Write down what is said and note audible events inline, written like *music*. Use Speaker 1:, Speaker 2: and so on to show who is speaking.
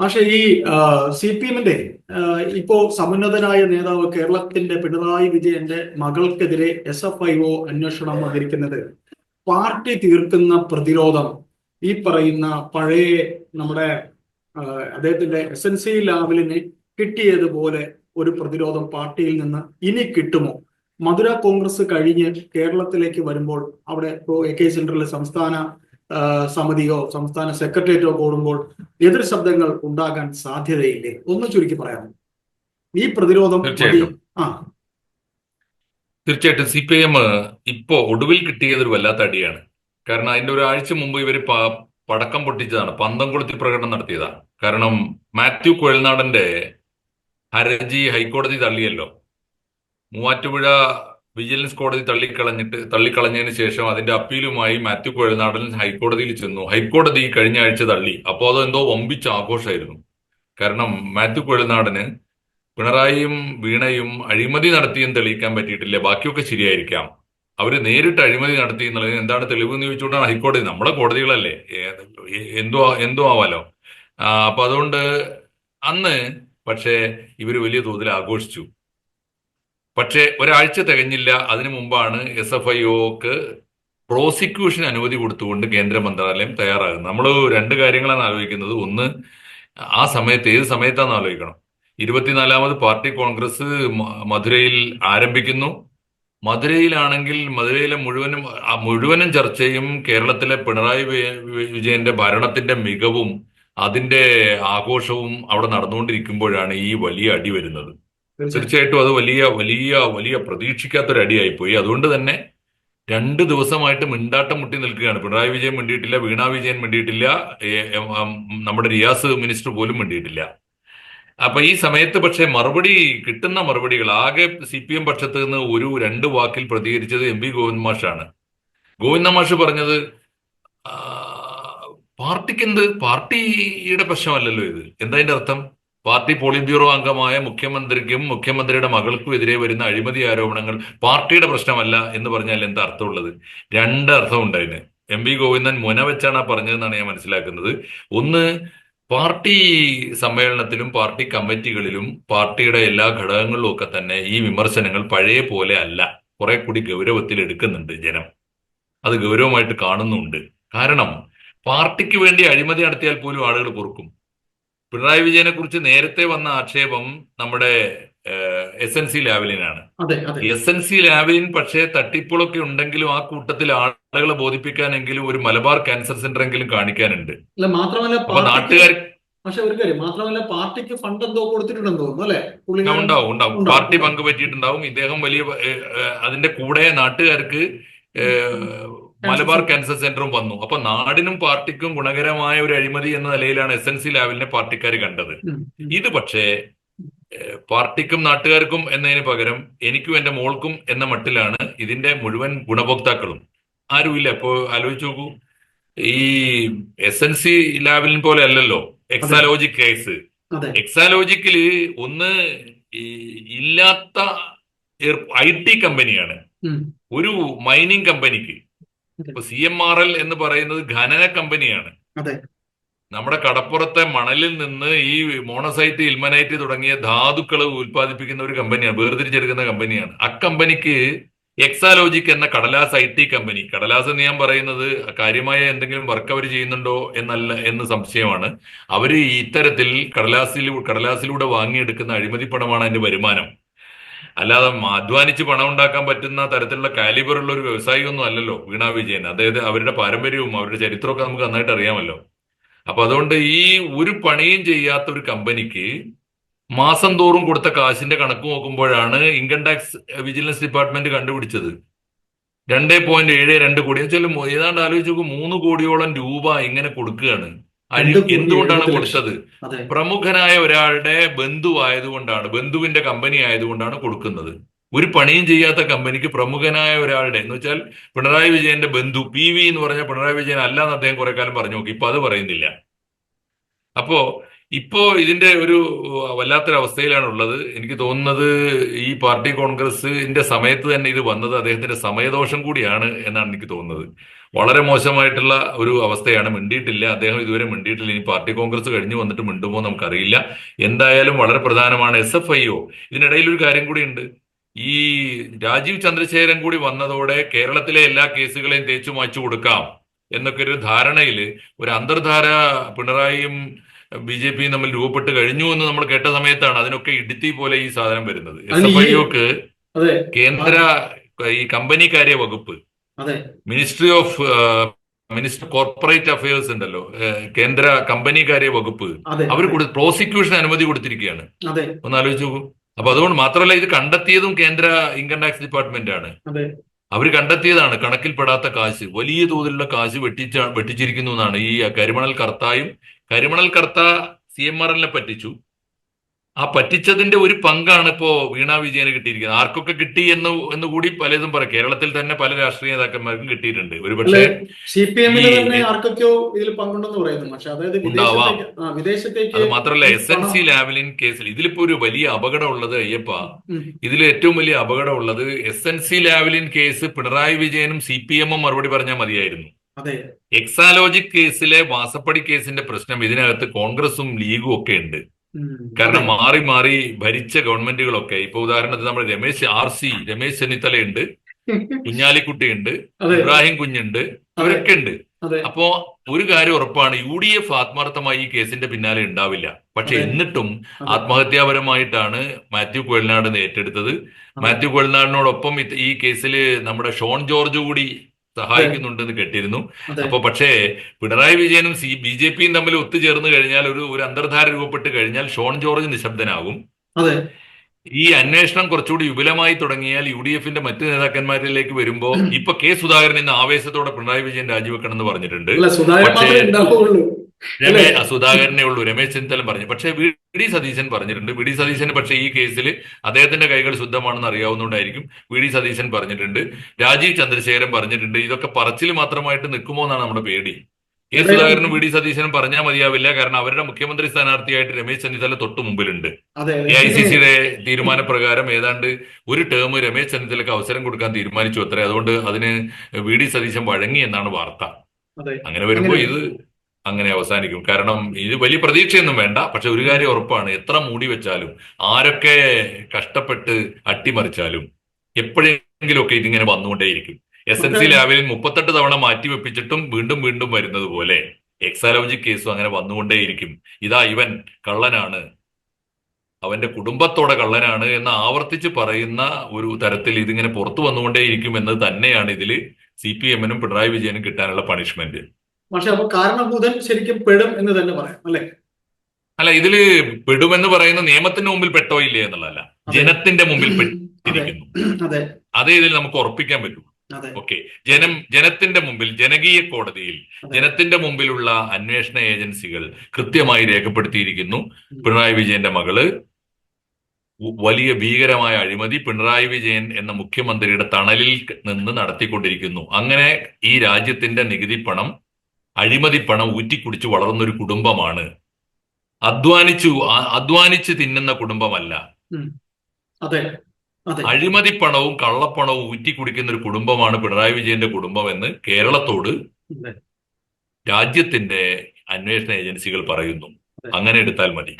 Speaker 1: പക്ഷേ ഈ C P എമ്മിന്റെ ഇപ്പോ സമുന്നതനായ നേതാവ് കേരളത്തിന്റെ പിണറായി വിജയന്റെ മകൾക്കെതിരെ എസ് എഫ് ഐ ഒ അന്വേഷണം വന്നിരിക്കുന്നത് പാർട്ടി തീർക്കുന്ന പ്രതിരോധം ഈ പറയുന്ന പഴയ നമ്മുടെ അദ്ദേഹത്തിന്റെ എസ് എൻ സി ലാവലിന് കിട്ടിയതുപോലെ ഒരു പ്രതിരോധം പാർട്ടിയിൽ നിന്ന് ഇനി കിട്ടുമോ? മധുര കോൺഗ്രസ് കഴിഞ്ഞ് കേരളത്തിലേക്ക് വരുമ്പോൾ അവിടെ എ കെ സെന്ററിലെ സംസ്ഥാന സമിതിയോ സംസ്ഥാന സെക്രട്ടേറിയറ്റോ കൂടുമ്പോൾ എതിർ ശബ്ദങ്ങൾ ഉണ്ടാകാൻ സാധ്യതയില്ലേ? ഒന്ന് ചുരുക്കി പറയാമോ? ഈ പ്രതിരോധം. ആ.
Speaker 2: തീർച്ചയായിട്ടും സി പി എം ഇപ്പോ ഒടുവിൽ കിട്ടിയത് ഒരു വല്ലാത്ത അടിയാണ്. കാരണം അതിന്റെ ഒരാഴ്ച മുമ്പ് ഇവർ പടക്കം പൊട്ടിച്ചതാണ്. പന്തം കൊളുത്തി പ്രകടനം നടത്തിയതാണ്. കാരണം മാത്യു കുഴൽനാടന്റെ ഹർജി ഹൈക്കോടതി തള്ളിയല്ലോ. മൂവാറ്റുപുഴ വിജിലൻസ് കോടതി തള്ളിക്കളഞ്ഞിട്ട് തള്ളിക്കളഞ്ഞതിന് ശേഷം അതിന്റെ അപ്പീലുമായി മാത്യു കുഴനാടൻ ഹൈക്കോടതിയിൽ ചെന്നു. ഹൈക്കോടതി കഴിഞ്ഞ ആഴ്ച തള്ളി. അപ്പോൾ അതെന്തോ വമ്പിച്ച ആഘോഷമായിരുന്നു കാരണം മാത്യു കുഴൽനാടന് പിണറായിയും വീണയും അഴിമതി നടത്തിയെന്ന് തെളിയിക്കാൻ പറ്റിയിട്ടില്ല. ബാക്കിയൊക്കെ ശരിയായിരിക്കാം. അവർ നേരിട്ട് അഴിമതി നടത്തി എന്നുള്ളത് എന്താണ് തെളിവ് എന്ന് ചോദിച്ചുകൊണ്ടാണ് ഹൈക്കോടതി നമ്മുടെ കോടതികളല്ലേ? എന്തോ എന്തോ ആവാലോ? അപ്പൊ അതുകൊണ്ട് അന്ന് പക്ഷേ ഇവർ വലിയ തോതിൽ ആഘോഷിച്ചു. പക്ഷേ ഒരാഴ്ച തികഞ്ഞില്ല. അതിനു മുമ്പാണ് എസ് എഫ് ഐ ഒക്ക് പ്രോസിക്യൂഷൻ അനുമതി കൊടുത്തുകൊണ്ട് കേന്ദ്ര മന്ത്രാലയം തയ്യാറാകുന്നത്. നമ്മൾ രണ്ട് കാര്യങ്ങളാണ് ആലോചിക്കുന്നത്. ഒന്ന് ആ സമയത്ത് ഏത് സമയത്താണെന്ന് ആലോചിക്കണം. ഇരുപത്തിനാലാമത് പാർട്ടി കോൺഗ്രസ് മധുരയിൽ ആരംഭിക്കുന്നു. മധുരയിലാണെങ്കിൽ മധുരയിലെ മുഴുവനും ആ മുഴുവനും ചർച്ചയും കേരളത്തിലെ പിണറായി വിജയന്റെ ഭരണത്തിന്റെ മികവും അതിന്റെ ആഘോഷവും അവിടെ നടന്നുകൊണ്ടിരിക്കുമ്പോഴാണ് ഈ വലിയ അടി വരുന്നത്. തീർച്ചയായിട്ടും അത് വലിയ വലിയ വലിയ പ്രതീക്ഷിക്കാത്തൊരു അടിയായി പോയി അതുകൊണ്ട് തന്നെ രണ്ട് ദിവസമായിട്ട് മിണ്ടാട്ടം മുട്ടി നിൽക്കുകയാണ്. പിണറായി വിജയൻ മിണ്ടിയിട്ടില്ല വീണ വിജയൻ മിണ്ടിയിട്ടില്ല നമ്മുടെ റിയാസ് മിനിസ്റ്റർ പോലും മിണ്ടിയിട്ടില്ല. അപ്പൊ ഈ സമയത്ത് പക്ഷേ മറുപടി കിട്ടുന്ന മറുപടികൾ ആകെ സി പി എം പക്ഷത്ത് നിന്ന് ഒരു രണ്ട് വാക്കിൽ പ്രതികരിച്ചത് എം പി ഗോവിന്ദ് മാഷാണ്. ഗോവിന്ദ മാഷ് പറഞ്ഞത് പാർട്ടിക്ക് എന്ത് പാർട്ടിയുടെ പ്രശ്നമല്ലല്ലോ ഇത്. എന്താ അതിന്റെ അർത്ഥം? പാർട്ടി പോളിറ്റ് ബ്യൂറോ അംഗമായ മുഖ്യമന്ത്രിക്കും മുഖ്യമന്ത്രിയുടെ മകൾക്കും എതിരെ വരുന്ന അഴിമതി ആരോപണങ്ങൾ പാർട്ടിയുടെ പ്രശ്നമല്ല എന്ന് പറഞ്ഞാൽ എന്താ അർത്ഥമുള്ളത്? രണ്ട് അർത്ഥമുണ്ട് അതിന് എം വി ഗോവിന്ദൻ മുന വെച്ചാണ് ആ പറഞ്ഞതെന്നാണ് ഞാൻ മനസ്സിലാക്കുന്നത്. ഒന്ന് പാർട്ടി സമ്മേളനത്തിലും പാർട്ടി കമ്മിറ്റികളിലും പാർട്ടിയുടെ എല്ലാ ഘടകങ്ങളിലും ഒക്കെ തന്നെ ഈ വിമർശനങ്ങൾ പഴയ പോലെ അല്ല. കുറെ കൂടി ഗൗരവത്തിൽ എടുക്കുന്നുണ്ട് ജനം. അത് ഗൗരവമായിട്ട് കാണുന്നുണ്ട്. കാരണം പാർട്ടിക്ക് വേണ്ടി അഴിമതി നടത്തിയാൽ പോലും ആളുകൾ പൊറുക്കും. പിണറായി വിജയനെ കുറിച്ച് നേരത്തെ വന്ന ആക്ഷേപം നമ്മുടെ എസ് എൻ സി ലാവലിനാണ്. എസ് എൻ സി ലാവലിൻ പക്ഷേ തട്ടിപ്പുകളൊക്കെ ഉണ്ടെങ്കിലും ആ കൂട്ടത്തിൽ ആളുകളെ ബോധിപ്പിക്കാനെങ്കിലും ഒരു മലബാർ ക്യാൻസർ സെന്റർ എങ്കിലും കാണിക്കാനുണ്ട്
Speaker 1: മാത്രമല്ല
Speaker 2: നാട്ടുകാർ
Speaker 1: പക്ഷെ ഒരു കാര്യം മാത്രമല്ല പാർട്ടിക്ക് ഫണ്ട് എന്തോ കൊടുത്തിട്ടുണ്ടെന്ന് തോന്നുന്നു അല്ലെ? പുള്ളിക്കാരൻ
Speaker 2: ഉണ്ടാവും ഉണ്ടാവും.
Speaker 1: ഉണ്ടാവും,
Speaker 2: പാർട്ടി. പങ്കുപറ്റിയിട്ടുണ്ടാവും. ഇദ്ദേഹം വലിയ അതിന്റെ കൂടെ നാട്ടുകാർക്ക് മലബാർ ക്യാൻസർ സെന്ററും വന്നു. അപ്പൊ നാടിനും പാർട്ടിക്കും ഗുണകരമായ ഒരു അഴിമതി എന്ന നിലയിലാണ് എസ് എൻ സി ലാവലിനെ പാർട്ടിക്കാർ കണ്ടത്. ഇത് പക്ഷേ പാർട്ടിക്കും നാട്ടുകാർക്കും എന്നതിന് പകരം എനിക്കും എന്റെ മോൾക്കും എന്ന മട്ടിലാണ് ഇതിന്റെ മുഴുവൻ ഗുണഭോക്താക്കളും. ആരുമില്ല. ഇപ്പോ ആലോചിച്ച് നോക്കൂ. ഈ എസ് എൻ സി ലാവലിൻ പോലെ അല്ലല്ലോ. എക്സാലോജിക് കേസ് എക്സാലോജിക്കിൽ ഒന്ന് ഇല്ലാത്ത ഐ ടി കമ്പനിയാണ്. ഒരു മൈനിങ് കമ്പനിക്ക്. ഇപ്പൊ സി എം ആർ എൽ എന്ന് പറയുന്നത് ഖനന കമ്പനിയാണ്. നമ്മുടെ കടപ്പുറത്തെ മണലിൽ നിന്ന് ഈ മോണസൈറ്റ് ഇൽമനൈറ്റ് തുടങ്ങിയ ധാതുക്കൾ ഉൽപ്പാദിപ്പിക്കുന്ന ഒരു കമ്പനിയാണ് വേർതിരിച്ചെടുക്കുന്ന കമ്പനിയാണ്. ആ കമ്പനിക്ക് എക്സാലോജിക് എന്ന കടലാസ് ഐ ടി കമ്പനി. കടലാസ് എന്ന് ഞാൻ പറയുന്നത് കാര്യമായ എന്തെങ്കിലും വർക്ക് അവർ ചെയ്യുന്നുണ്ടോ എന്നല്ല എന്ന് സംശയമാണ്. അവർ ഇത്തരത്തിൽ കടലാസിൽ കടലാസിലൂടെ വാങ്ങിയെടുക്കുന്ന അഴിമതി പണമാണ് അതിന്റെ വരുമാനം. അല്ലാതെ അധ്വാനിച്ച് പണം ഉണ്ടാക്കാൻ പറ്റുന്ന തരത്തിലുള്ള കാലിബറുള്ള ഒരു വ്യവസായി ഒന്നും അല്ലല്ലോ വീണ വിജയൻ. അതായത് അവരുടെ പാരമ്പര്യവും അവരുടെ ചരിത്രമൊക്കെ നമുക്ക് നന്നായിട്ട് അറിയാമല്ലോ. അപ്പൊ അതുകൊണ്ട് ഈ ഒരു പണിയും ചെയ്യാത്ത ഒരു കമ്പനിക്ക് മാസം തോറും കൊടുത്ത കാശിന്റെ കണക്ക് നോക്കുമ്പോഴാണ് ഇൻകം ടാക്സ് വിജിലൻസ് ഡിപ്പാർട്ട്മെന്റ് കണ്ടുപിടിച്ചത്. രണ്ടേ പോയിന്റ് ഏഴ് രണ്ട് കോടി. വെച്ചാൽ ഏതാണ്ട് ആലോചിച്ച് നോക്കും മൂന്ന് കോടിയോളം രൂപ ഇങ്ങനെ കൊടുക്കുകയാണ്. എന്തുകൊണ്ടാണ് കൊടുത്തത്? പ്രമുഖനായ ഒരാളുടെ ബന്ധുവായതുകൊണ്ടാണ് ബന്ധുവിന്റെ കമ്പനി ആയതുകൊണ്ടാണ് കൊടുക്കുന്നത്. ഒരു പണിയും ചെയ്യാത്ത കമ്പനിക്ക് പ്രമുഖനായ ഒരാളുടെ എന്ന് വെച്ചാൽ പിണറായി വിജയന്റെ ബന്ധു പി വി എന്ന് പറഞ്ഞ പിണറായി വിജയൻ അല്ല എന്ന് അദ്ദേഹം കുറെ കാലം പറഞ്ഞു നോക്കി ഇപ്പൊ അത് പറയുന്നില്ല. അപ്പോ ഇപ്പോ ഇതിന്റെ ഒരു വല്ലാത്തൊരു അവസ്ഥയിലാണ് ഉള്ളത് എനിക്ക് തോന്നുന്നത് ഈ പാർട്ടി കോൺഗ്രസിന്റെ സമയത്ത് തന്നെ ഇത് വന്നത് അദ്ദേഹത്തിന്റെ സമയദോഷം കൂടിയാണ് എന്നാണ് എനിക്ക് തോന്നുന്നത്. വളരെ മോശമായിട്ടുള്ള ഒരു അവസ്ഥയാണ്. മിണ്ടിയിട്ടില്ല. അദ്ദേഹം ഇതുവരെ മിണ്ടിയിട്ടില്ല. ഇനി പാർട്ടി കോൺഗ്രസ് കഴിഞ്ഞു വന്നിട്ട് മിണ്ടുമോ നമുക്കറിയില്ല. എന്തായാലും വളരെ പ്രധാനമാണ് എസ് എഫ് ഐ ഒ. ഇതിനിടയിൽ ഒരു കാര്യം കൂടിയുണ്ട്. ഈ രാജീവ് ചന്ദ്രശേഖരൻ കൂടി വന്നതോടെ കേരളത്തിലെ എല്ലാ കേസുകളെയും തേച്ചു മാച്ചു കൊടുക്കാം എന്നൊക്കെ ഒരു ധാരണയിൽ ഒരു അന്തർധാര പിണറായിയും ബി ജെ പിയും തമ്മിൽ രൂപപ്പെട്ട് കഴിഞ്ഞു എന്ന് നമ്മൾ കേട്ട സമയത്താണ് അതിനൊക്കെ ഇടുത്തി പോലെ ഈ സാധനം വരുന്നത്. എസ് എഫ് ഐ ഒക്ക് കേന്ദ്ര ഈ കമ്പനി കാര്യ വകുപ്പ് ministry of minister corporate affairs ഉണ്ടല്ലോ കേന്ദ്ര കമ്പനി കാര്യ വകുപ്പ്. അവർ പ്രോസിക്യൂഷൻ അനുമതി കൊടുത്തിരിക്കുകയാണ്. ഒന്ന് ആലോചിച്ചു നോക്കൂ. അപ്പൊ അതുകൊണ്ട് മാത്രമല്ല ഇത് കണ്ടെത്തിയതും കേന്ദ്ര ഇൻകം ടാക്സ് ഡിപ്പാർട്ട്മെന്റ് ആണ്. അവർ കണ്ടെത്തിയതാണ് കണക്കിൽപ്പെടാത്ത കാശ്. വലിയ തോതിലുള്ള കാശ് വെട്ടിച്ച വെട്ടിച്ചിരിക്കുന്നു എന്നാണ് ഈ കരിമണൽ കർത്തായും കരിമണൽ കർത്ത സി എം ആർ എല്ലിനെ പറ്റിച്ചു. ആ പറ്റിച്ചതിന്റെ ഒരു പങ്കാണ് ഇപ്പോ വീണ വിജയന് കിട്ടിയിരിക്കുന്നത്. ആർക്കൊക്കെ കിട്ടി എന്ന് എന്ന് കൂടി പലതും പറയാം. കേരളത്തിൽ തന്നെ പല രാഷ്ട്രീയ നേതാക്കന്മാർക്കും കിട്ടിയിട്ടുണ്ട്. ഒരു പക്ഷേ
Speaker 1: സി പി എമ്മിൽ
Speaker 2: ഈ-
Speaker 1: തന്നെ ആർക്കൊക്കെയോ ഇതിൽ പങ്കുണ്ടെന്ന് പറയുന്നു. പക്ഷെ അതായത്
Speaker 2: ഉണ്ടാവാം. അത് മാത്രമല്ല എസ് എൻ സി ലാവലിൻ കേസിൽ ഇതിലിപ്പോ ഒരു വലിയ അപകടം ഉള്ളത് അയ്യപ്പ ഇതിൽ ഏറ്റവും വലിയ അപകടം ഉള്ളത് S N C Lavalin case Pinarayi വിജയനും സി പി എമ്മും മറുപടി പറഞ്ഞാൽ മതിയായിരുന്നു. എക്സാലോജിക് കേസിലെ വാസപ്പടി കേസിന്റെ പ്രശ്നം ഇതിനകത്ത് കോൺഗ്രസും ലീഗും ഒക്കെ ഉണ്ട്. കാരണം മാറി മാറി ഭരിച്ച ഗവൺമെന്റുകളൊക്കെ ഇപ്പൊ ഉദാഹരണത്തിന് നമ്മുടെ രമേശ് ആർ സി രമേശ് ചെന്നിത്തലയുണ്ട് *laughs* കുഞ്ഞാലിക്കുട്ടിയുണ്ട് ഇബ്രാഹിം കുഞ്ഞുണ്ട് അവരൊക്കെ ഉണ്ട് അപ്പോ ഒരു കാര്യം ഉറപ്പാണ് യു ഡി എഫ് ആത്മാർത്ഥമായി ഈ കേസിന്റെ പിന്നാലെ ഉണ്ടാവില്ല. പക്ഷെ എന്നിട്ടും. ആത്മഹത്യാപരമായിട്ടാണ് മാത്യു കുഴൽനാട് ഏറ്റെടുത്തത് മാത്യു കുഴൽനാടിനോടൊപ്പം ഈ കേസിൽ നമ്മുടെ ഷോൺ ജോർജ് കൂടി സഹായിക്കുന്നുണ്ടെന്ന് കേട്ടിരുന്നു. അപ്പൊ പക്ഷേ പിണറായി വിജയനും സി ബി ജെ പിയും തമ്മിൽ ഒത്തുചേർന്ന് കഴിഞ്ഞാൽ ഒരു ഒരു അന്തർധാര രൂപപ്പെട്ട് കഴിഞ്ഞാൽ ഷോൺ ജോർജ് നിശബ്ദനാകും.
Speaker 1: അതെ.
Speaker 2: ഈ അന്വേഷണം കുറച്ചുകൂടി വിപുലമായി തുടങ്ങിയാൽ യു ഡി എഫിന്റെ മറ്റു നേതാക്കന്മാരിലേക്ക് വരുമ്പോ ഇപ്പൊ കെ സുധാകരൻ ഇന്ന് ആവേശത്തോടെ പിണറായി വിജയൻ രാജിവെക്കണം എന്ന് പറഞ്ഞിട്ടുണ്ട് പക്ഷേ-
Speaker 1: മാത്രമേ ഉണ്ടാവുള്ളൂ
Speaker 2: രമേ സുധാകരനെ ഉള്ളൂ. രമേശ് ചെന്നിത്തല പറഞ്ഞു. പക്ഷേ വി ഡി സതീശൻ പറഞ്ഞിട്ടുണ്ട്. വി ഡി സതീശന് പക്ഷേ ഈ കേസിൽ അദ്ദേഹത്തിന്റെ കൈകൾ ശുദ്ധമാണെന്ന് അറിയാവുന്നതുകൊണ്ടായിരിക്കും വി ഡി സതീശൻ പറഞ്ഞിട്ടുണ്ട്. രാജീവ് ചന്ദ്രശേഖരൻ പറഞ്ഞിട്ടുണ്ട്. ഇതൊക്കെ പറച്ചിൽ മാത്രമായിട്ട് നിൽക്കുമോ എന്നാണ് നമ്മുടെ പേടി. കെ സുധാകരനും വി ഡി സതീശനും പറഞ്ഞാൽ മതിയാവില്ല. കാരണം അവരുടെ മുഖ്യമന്ത്രി സ്ഥാനാർത്ഥിയായിട്ട് രമേശ് ചെന്നിത്തല തൊട്ട് മുമ്പിലുണ്ട്. എ ഐ സി സിയുടെ തീരുമാനപ്രകാരം ഏതാണ്ട് ഒരു ടേം രമേശ് ചെന്നിത്തലക്ക് അവസരം കൊടുക്കാൻ തീരുമാനിച്ചു അത്രേ. അതുകൊണ്ട് അതിന് വി ഡി സതീശൻ വഴങ്ങി എന്നാണ് വാർത്ത. അങ്ങനെ വരുമ്പോൾ ഇത് അങ്ങനെ അവസാനിക്കും. കാരണം ഇത് വലിയ പ്രതീക്ഷയൊന്നും വേണ്ട. പക്ഷെ ഒരു കാര്യം ഉറപ്പാണ്. എത്ര മൂടി വെച്ചാലും ആരൊക്കെ കഷ്ടപ്പെട്ട് അട്ടിമറിച്ചാലും എപ്പോഴെങ്കിലുമൊക്കെ ഇതിങ്ങനെ വന്നുകൊണ്ടേയിരിക്കും. എസ് എൻ സി ലാബിൽ മുപ്പത്തെട്ട് തവണ മാറ്റി വെപ്പിച്ചിട്ടും വീണ്ടും വീണ്ടും വരുന്നത് പോലെ എക്സാലോജി കേസും അങ്ങനെ വന്നുകൊണ്ടേയിരിക്കും. ഇതാ ഇവൻ കള്ളനാണ്. അവന്റെ കുടുംബത്തോടെ കള്ളനാണ് എന്ന് ആവർത്തിച്ച് പറയുന്ന ഒരു തരത്തിൽ ഇതിങ്ങനെ പുറത്തു വന്നുകൊണ്ടേയിരിക്കും എന്നത് തന്നെയാണ് ഇതിൽ സി പി എമ്മിനും പിണറായി വിജയനും കിട്ടാനുള്ള പണിഷ്മെന്റ്
Speaker 1: പക്ഷെ അപ്പൊ കാരണഭൂതൻ ശരിക്കും പെടും എന്ന് തന്നെ പറയാം അല്ലെ?
Speaker 2: അല്ല ഇതിൽ പെടുമെന്ന് പറയുന്ന നിയമത്തിന്റെ മുമ്പിൽ പെട്ടോ ഇല്ലേ എന്നുള്ളതല്ല. ജനത്തിന്റെ മുമ്പിൽ പെട്ടിരിക്കുന്നു.
Speaker 1: അതെ.
Speaker 2: അതേ ഇതിൽ നമുക്ക് ഉറപ്പിക്കാൻ പറ്റും. ഓക്കെ. ജനം ജനത്തിന്റെ മുമ്പിൽ ജനകീയ കോടതിയിൽ ജനത്തിന്റെ മുമ്പിലുള്ള അന്വേഷണ ഏജൻസികൾ കൃത്യമായി രേഖപ്പെടുത്തിയിരിക്കുന്നു. പിണറായി വിജയന്റെ മകൾ വലിയ ഭീകരമായ അഴിമതി പിണറായി വിജയൻ എന്ന മുഖ്യമന്ത്രിയുടെ തണലിൽ നിന്ന് നടത്തിക്കൊണ്ടിരിക്കുന്നു. അങ്ങനെ ഈ രാജ്യത്തിന്റെ നികുതി പണം അഴിമതി പണം ഊറ്റിക്കുടിച്ച് വളർന്ന ഒരു കുടുംബമാണ്. അധ്വാനിച്ചു അധ്വാനിച്ച് തിന്നുന്ന കുടുംബമല്ല.
Speaker 1: അതെ അതെ.
Speaker 2: അഴിമതി പണവും കള്ളപ്പണവും ഊറ്റിക്കുടിക്കുന്ന ഒരു കുടുംബമാണ് പിണറായി വിജയന്റെ കുടുംബം എന്ന് കേരളത്തോട് രാജ്യത്തിന്റെ അന്വേഷണ ഏജൻസികൾ പറയുന്നു. അങ്ങനെ എടുത്താൽ മതി.